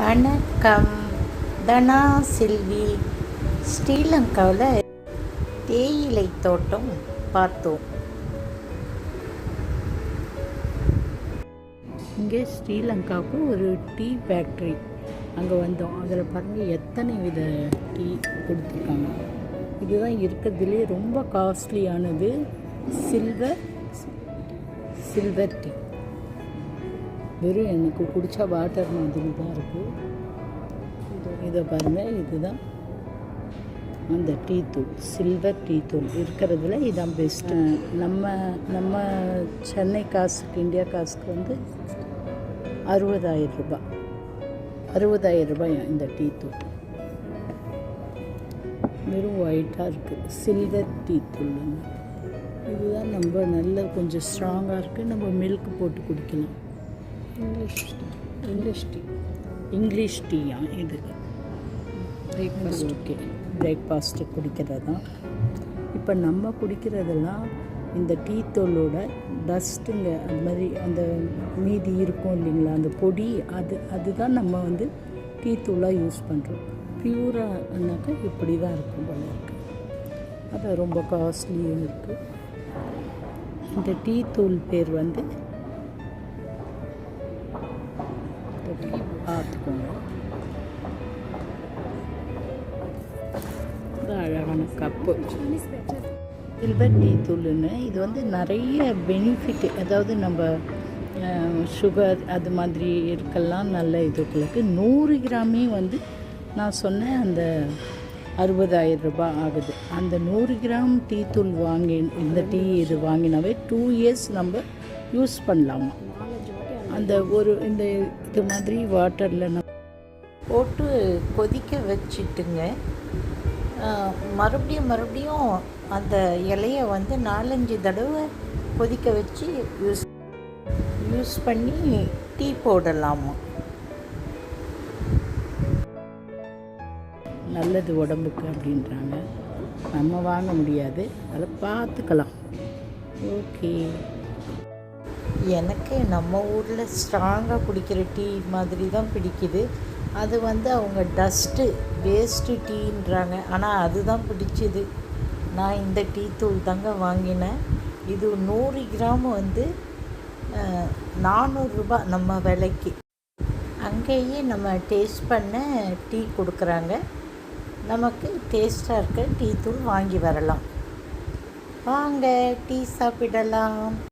வணக்கம் தனா செல்வி ஸ்ரீலங்காவில் தேயிலை தோட்டம் பார்த்தோம். இங்கே ஸ்ரீலங்காவுக்கு ஒரு டீ ஃபேக்ட்ரி. அங்கே வந்தோம். அதில் பாருங்கள் எத்தனை வித டீ கொடுத்துருக்காங்க. இதுதான் இருக்கிறதுலே ரொம்ப காஸ்ட்லியானது. Silver silver tea. வெறும் எனக்கு குடித்தா வாட்டர் மாதிரி தான் இருக்குது இதை பாருங்கள் இதுதான். அந்த டீ தூள் சில்வர் டீ தூள் இருக்கிறதுல இதான் பெஸ்ட்டு நம்ம நம்ம சென்னை காசுக்கு இந்தியா காசுக்கு வந்து அறுபதாயிரம் ரூபாய். அறுபதாயிரம் ரூபாய் இந்த டீ தூள்? வெறும் ஒயிட்டாக இருக்குது சில்வர் டீ தூள் இதுதான் நம்ம நல்ல கொஞ்சம் ஸ்ட்ராங்காக இருக்குது நம்ம மில்க் போட்டு குடிக்கலாம். English tea English tea English டீயா இது பிரேக்ஃபாஸ்ட் ஓகே பிரேக்ஃபாஸ்ட்டு குடிக்கிறது தான் இப்போ நம்ம குடிக்கிறதெல்லாம் இந்த டீ தூளோட டஸ்ட்டுங்க அது மாதிரி அந்த மீதி இருக்கும் இல்லைங்களா? அந்த பொடி அது அதுதான் நம்ம வந்து டீ தூளாக யூஸ் பண்ணுறோம் பியூரானாக்கா இப்படி தான் இருக்கும் போல இருக்குது அது ரொம்ப காஸ்ட்லியும் இருக்குது இந்த டீ தூள் பேர் வந்து பார்த்துக்கோங்க. அழகான கப்பு சில்வர் டீ தூள்னு இது வந்து நிறைய பெனிஃபிட் அதாவது நம்ம சுகர் அது மாதிரி இருக்கலாம் நல்ல இதுகளுக்கு. நூறு கிராமே வந்து நான் சொன்னேன் அந்த அறுபதாயிரம் ரூபாய் ஆகுது. அந்த நூறு கிராம் டீ தூள் வாங்கி இந்த டீ இது வாங்கினாவே டூ இயர்ஸ் நம்ம யூஸ் பண்ணலாமா? அந்த ஒரு இந்த இது மாதிரி வாட்டரில் நம்ம போட்டு கொதிக்க வச்சுட்டுங்க. மறுபடியும் மறுபடியும் அந்த இலையை வந்து நாலஞ்சு தடவை கொதிக்க வச்சு யூஸ் யூஸ் பண்ணி டீ போடலாமா? நல்லது உடம்புக்கு அப்படின்றாங்க. நம்ம வாங்க முடியாது. அதை பார்த்துக்கலாம் ஓகே. எனக்கு நம்ம ஊரில் ஸ்ட்ராங்காக குடிக்கிற டீ மாதிரி தான் பிடிக்குது. அது வந்து அவங்க டஸ்ட்டு வேஸ்ட்டு டீன்றாங்க ஆனால் அதுதான் பிடிச்சிது. நான் இந்த டீ தூள் தாங்க வாங்கினேன். இது நூறு கிராம் வந்து நானூறுரூபா நம்ம விலைக்கு. அங்கேயே நம்ம டேஸ்ட் பண்ண டீ கொடுக்குறாங்க. நமக்கு டேஸ்ட்டாக இருக்க டீ தூள் வாங்கி வரலாம். வாங்க டீ சாப்பிடலாம்.